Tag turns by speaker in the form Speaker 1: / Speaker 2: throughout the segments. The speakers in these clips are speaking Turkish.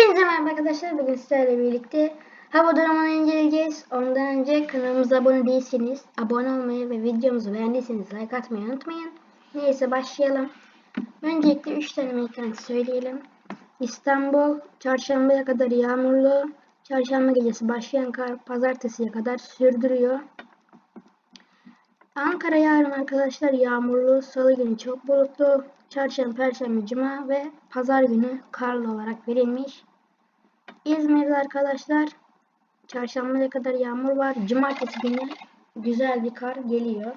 Speaker 1: Hepinize merhaba arkadaşlar. Bugün sizlerle birlikte hava durumunu inceleyeceğiz. Ondan önce kanalımıza abone değilseniz abone olmayı ve videomuzu beğendiyseniz like atmayı unutmayın. Neyse başlayalım. Öncelikle 3 tane beklenti söyleyelim. İstanbul çarşambaya kadar yağmurlu. Çarşamba gecesi başlayan kar pazartesiye kadar sürdürüyor. Ankara yarın arkadaşlar yağmurlu, salı günü çok bulutlu, çarşamba, perşembe, cuma ve pazar günü karlı olarak verilmiş. İzmir'de arkadaşlar çarşambaya kadar yağmur var. Cumartesi günü güzel bir kar geliyor.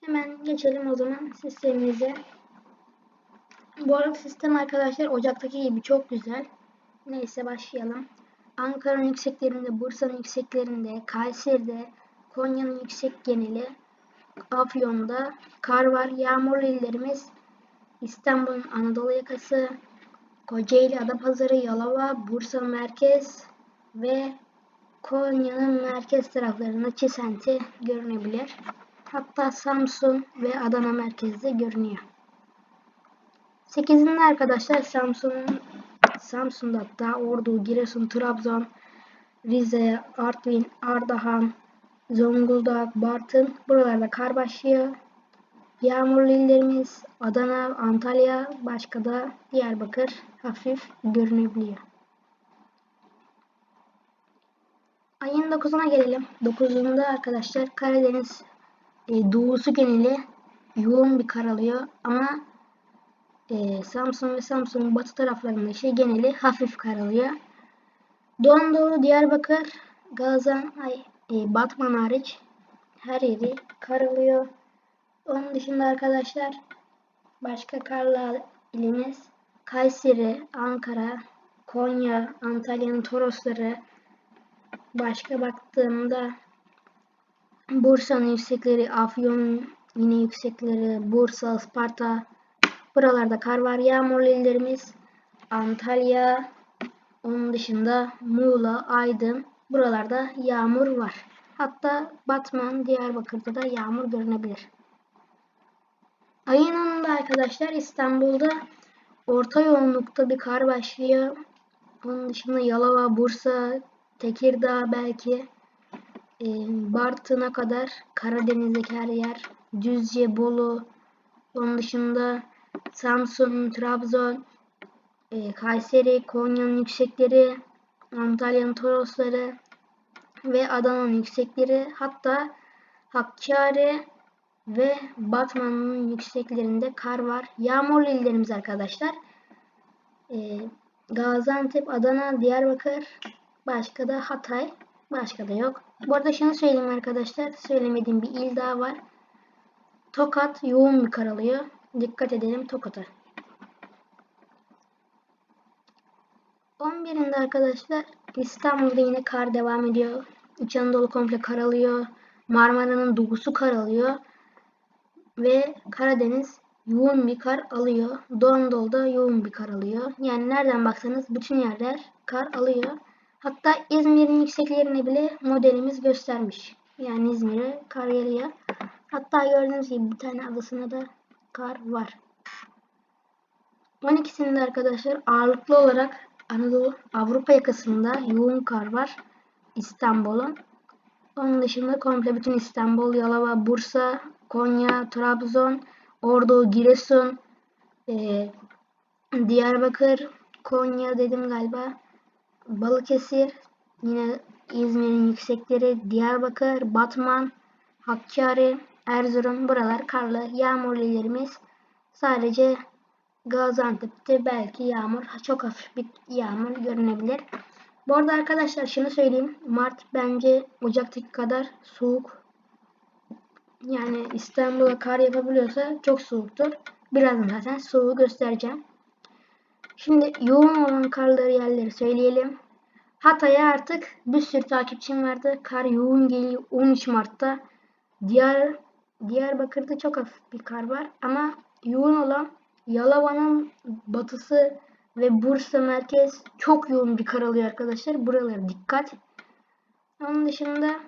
Speaker 1: Hemen geçelim o zaman sistemimize. Bu arada sistem arkadaşlar Ocak'taki gibi çok güzel. Neyse başlayalım. Ankara'nın yükseklerinde, Bursa'nın yükseklerinde, Kayseri'de, Konya'nın yüksek geneli, Afyon'da kar var. Yağmurlu illerimiz İstanbul'un Anadolu yakası, Kocaeli, Adapazarı, Yalova, Bursa merkez ve Konya'nın merkez taraflarında Çisenti görünebilir. Hatta Samsun ve Adana merkezde görünüyor. 8'inde arkadaşlar Samsun'un Samsun'da hatta Ordu, Giresun, Trabzon, Rize, Artvin, Ardahan, Zonguldak, Bartın buralarda kar başlıyor. Yağmurlu illerimiz Adana, Antalya, başka da Diyarbakır hafif görünebiliyor. Ayın 9'una gelelim. 9'unda arkadaşlar Karadeniz e, doğusu geneli yoğun bir kar alıyor ama e, Samsun ve Samsun'un batı taraflarında şey geneli hafif kar alıyor. Doğu Anadolu, Diyarbakır, Gazan, ay, e, Batman hariç her yeri kar alıyor. Onun dışında arkadaşlar başka karlı ilimiz Kayseri, Ankara, Konya, Antalya'nın Torosları. Başka baktığımda Bursa'nın yüksekleri, Afyon yine yüksekleri, Bursa, Isparta. Buralarda kar var. Yağmurlu illerimiz Antalya, onun dışında Muğla, Aydın. Buralarda yağmur var. Hatta Batman, Diyarbakır'da da yağmur görünebilir. Ayın 10'unda arkadaşlar İstanbul'da orta yoğunlukta bir kar başlıyor. Onun dışında Yalova, Bursa, Tekirdağ belki e, Bartın'a kadar Karadeniz'deki her yer, Düzce, Bolu, onun dışında Samsun, Trabzon, e, Kayseri, Konya'nın yüksekleri, Antalya'nın Torosları ve Adana'nın yüksekleri hatta Hakkari ve Batman'ın yükseklerinde kar var. Yağmurlu illerimiz arkadaşlar. E, Gaziantep, Adana, Diyarbakır, başka da Hatay, başka da yok. Bu arada şunu söyleyeyim arkadaşlar. Söylemediğim bir il daha var. Tokat yoğun bir kar alıyor. Dikkat edelim Tokat'a. 11'inde arkadaşlar İstanbul'da yine kar devam ediyor. İç Anadolu komple kar alıyor. Marmara'nın doğusu kar alıyor. Ve Karadeniz yoğun bir kar alıyor. Doğu Anadolu'da yoğun bir kar alıyor. Yani nereden baksanız bütün yerler kar alıyor. Hatta İzmir'in yükseklerine bile modelimiz göstermiş. Yani İzmir'e kar geliyor. Hatta gördüğünüz gibi bir tane adasına da kar var. 12'sinde arkadaşlar ağırlıklı olarak Anadolu Avrupa yakasında yoğun kar var. İstanbul'un. Onun dışında komple bütün İstanbul, Yalova, Bursa, Konya, Trabzon, Ordu, Giresun, e, Diyarbakır, Konya dedim galiba. Balıkesir, yine İzmir'in yüksekleri, Diyarbakır, Batman, Hakkari, Erzurum buralar karlı. Yağmurlu illerimiz sadece Gaziantep'te belki yağmur, çok hafif bir yağmur görünebilir. Bu arada arkadaşlar şunu söyleyeyim. Mart bence Ocak'taki kadar soğuk. Yani İstanbul'a kar yapabiliyorsa çok soğuktur. Birazdan zaten soğuğu göstereceğim. Şimdi yoğun olan karları yerleri söyleyelim. Hatay'a artık bir sürü takipçim vardı. Kar yoğun geliyor 13 Mart'ta. Diyar, Diyarbakır'da çok hafif bir kar var. Ama yoğun olan Yalova'nın batısı ve Bursa merkez çok yoğun bir kar alıyor arkadaşlar. Buralara dikkat. Onun dışında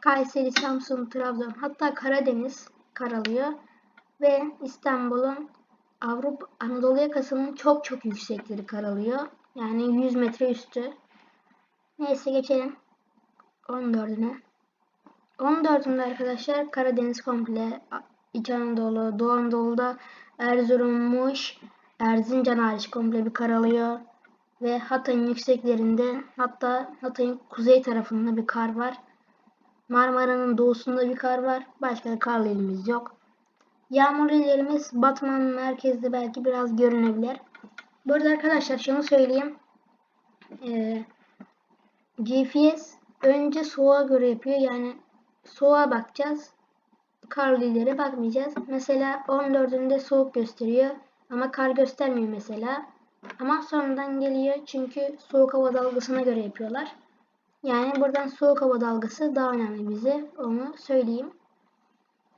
Speaker 1: Kayseri, Samsun, Trabzon hatta Karadeniz kar alıyor. Ve İstanbul'un Avrupa Anadolu yakasının çok çok yüksekleri karalıyor. Yani 100 metre üstü. Neyse geçelim. 14'üne. 14'ünde arkadaşlar Karadeniz komple İç Anadolu, Doğu Anadolu'da Erzurum, Muş, Erzincan hariç komple bir karalıyor. Ve Hatay'ın yükseklerinde hatta Hatay'ın kuzey tarafında bir kar var. Marmara'nın doğusunda bir kar var. Başka da karlı ilimiz yok. Yağmurlu illerimiz Batman merkezde belki biraz görünebilir. Burada arkadaşlar şunu söyleyeyim. Ee, GPS önce soğuğa göre yapıyor. Yani soğuğa bakacağız. Karlı illere bakmayacağız. Mesela 14'ünde soğuk gösteriyor. Ama kar göstermiyor mesela. Ama sonradan geliyor çünkü soğuk hava dalgasına göre yapıyorlar. Yani buradan soğuk hava dalgası daha önemli bize. Onu söyleyeyim.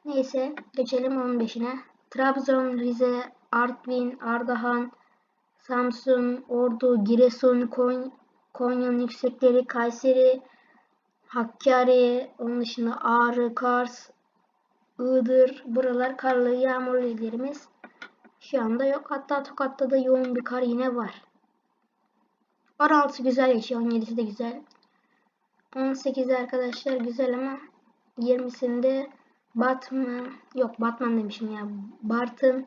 Speaker 1: Neyse geçelim 15'ine. Trabzon, Rize, Artvin, Ardahan, Samsun, Ordu, Giresun, Kon Konya'nın yüksekleri, Kayseri, Hakkari, onun dışında Ağrı, Kars, Iğdır, buralar karlı, yağmurlu illerimiz. Şu anda yok. Hatta Tokat'ta da yoğun bir kar yine var. 16 güzel geçiyor. 17'si de güzel. 18'de arkadaşlar güzel ama 20'sinde Batman yok Batman demişim ya. Bartın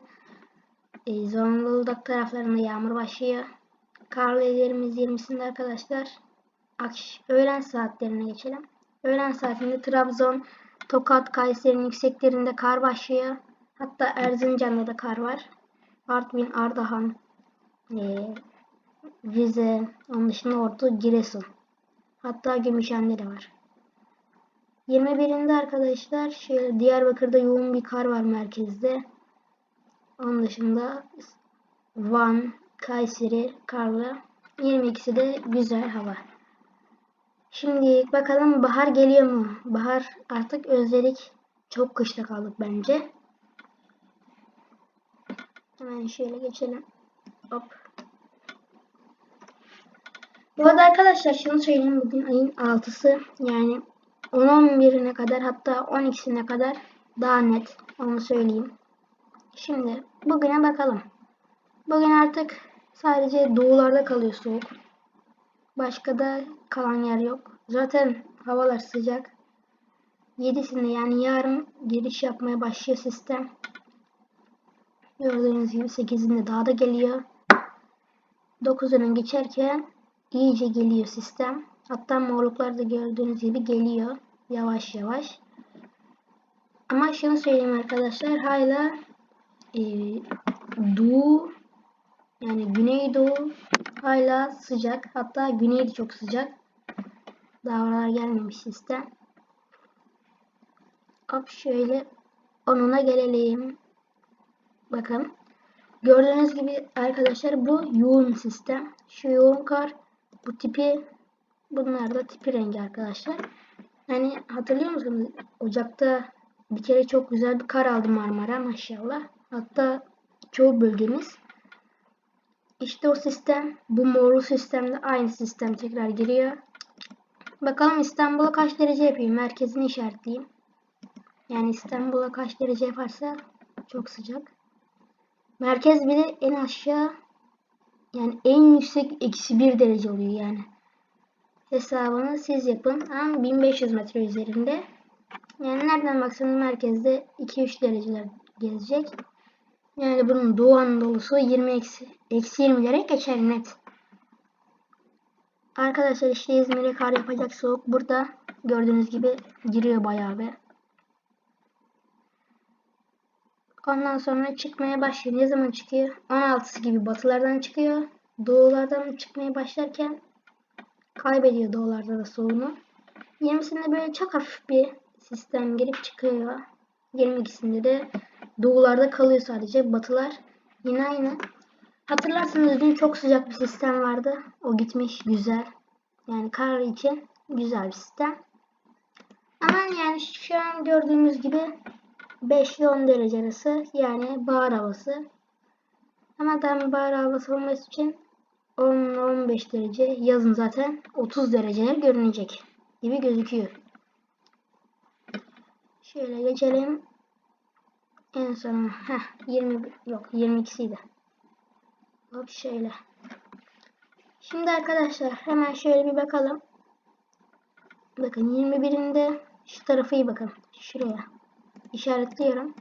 Speaker 1: e, Zonguldak taraflarında yağmur başlıyor. Karlı illerimiz 20'sinde arkadaşlar. Akş öğlen saatlerine geçelim. Öğlen saatinde Trabzon, Tokat, Kayseri'nin yükseklerinde kar başlıyor. Hatta Erzincan'da da kar var. Artvin, Ardahan, e, Rize, onun dışında Ordu, Giresun. Hatta Gümüşhane de var. 21'inde arkadaşlar şöyle Diyarbakır'da yoğun bir kar var merkezde. Onun dışında Van, Kayseri, karlı. 22'si de güzel hava. Şimdi bakalım bahar geliyor mu? Bahar artık özledik. Çok kışta kaldık bence. Hemen şöyle geçelim. Hop. Bu arada arkadaşlar şunu söyleyeyim. Bugün ayın 6'sı. Yani 10-11'ine kadar hatta 12'sine kadar daha net. Onu söyleyeyim. Şimdi bugüne bakalım. Bugün artık sadece doğularda kalıyor soğuk. Başka da kalan yer yok. Zaten havalar sıcak. 7'sinde yani yarın giriş yapmaya başlıyor sistem. Gördüğünüz gibi 8'inde daha da geliyor. 9'unun geçerken iyice geliyor sistem. Hatta morluklar da gördüğünüz gibi geliyor. Yavaş yavaş. Ama şunu söyleyeyim arkadaşlar. Hala e, doğu yani güneydoğu hala sıcak. Hatta güney de çok sıcak. Daha gelmemiş sistem. Hop şöyle onuna gelelim. Bakın. Gördüğünüz gibi arkadaşlar bu yoğun sistem. Şu yoğun kar bu tipi bunlar da tipi rengi arkadaşlar. Yani hatırlıyor musunuz? Ocakta bir kere çok güzel bir kar aldı Marmara maşallah. Hatta çoğu bölgemiz. İşte o sistem bu morlu sistemde aynı sistem tekrar giriyor. Bakalım İstanbul'a kaç derece yapayım. Merkezini işaretleyeyim. Yani İstanbul'a kaç derece yaparsa çok sıcak. Merkez bile en aşağı yani en yüksek eksi bir derece oluyor yani. Hesabını siz yapın. Ama 1500 metre üzerinde. Yani nereden baksanız merkezde 2-3 dereceler gezecek. Yani bunun Doğu Anadolu'su 20 eksi, eksi 20'lere geçer net. Arkadaşlar işte İzmir'e kar yapacak soğuk. Burada gördüğünüz gibi giriyor bayağı bir. Ondan sonra çıkmaya başlıyor. Ne zaman çıkıyor? 16'sı gibi batılardan çıkıyor. Doğulardan çıkmaya başlarken kaybediyor doğularda da soğuğunu. 20'sinde böyle çok hafif bir sistem girip çıkıyor. 22'sinde de doğularda kalıyor sadece. Batılar yine aynı. Hatırlarsanız dün çok sıcak bir sistem vardı. O gitmiş güzel. Yani kar için güzel bir sistem. Ama yani şu an gördüğümüz gibi 5 ile 10 derece arası yani bahar havası. Ama tam bahar havası olması için 10-15 derece yazın zaten 30 dereceler görünecek gibi gözüküyor. Şöyle geçelim. En son heh 20 yok 22'siydi. Hop şöyle. Şimdi arkadaşlar hemen şöyle bir bakalım. Bakın 21'inde şu tarafı iyi bakın. Şuraya. İşaretliyorum.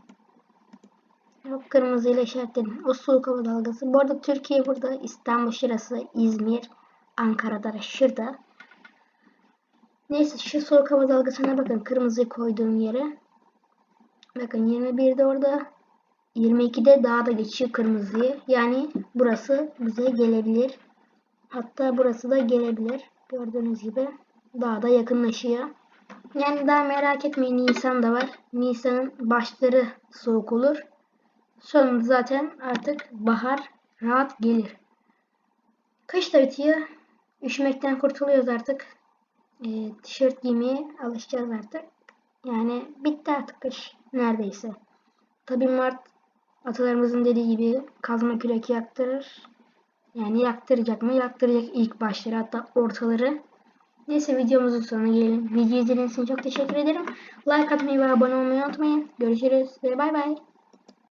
Speaker 1: Hop kırmızıyla işaretledim. O soğuk hava dalgası. Bu arada Türkiye burada. İstanbul şurası. İzmir. Ankara'da şurada. Neyse şu soğuk hava dalgasına bakın. Kırmızı koyduğum yere. Bakın 21'de orada. 22'de daha da geçiyor kırmızıyı. Yani burası bize gelebilir. Hatta burası da gelebilir. Gördüğünüz gibi daha da yakınlaşıyor. Yani daha merak etmeyin Nisan da var. Nisan'ın başları soğuk olur. Sonunda zaten artık bahar rahat gelir. Kış da bitiyor. Üşümekten kurtuluyoruz artık. E, tişört giymeye alışacağız artık. Yani bitti artık kış neredeyse. Tabii Mart atalarımızın dediği gibi kazma kürek yaktırır. Yani yaktıracak mı? Yaktıracak ilk başları hatta ortaları. Neyse videomuzun sonuna gelelim. Video izlediğiniz için çok teşekkür ederim. Like atmayı ve abone olmayı unutmayın. Görüşürüz ve bay bay.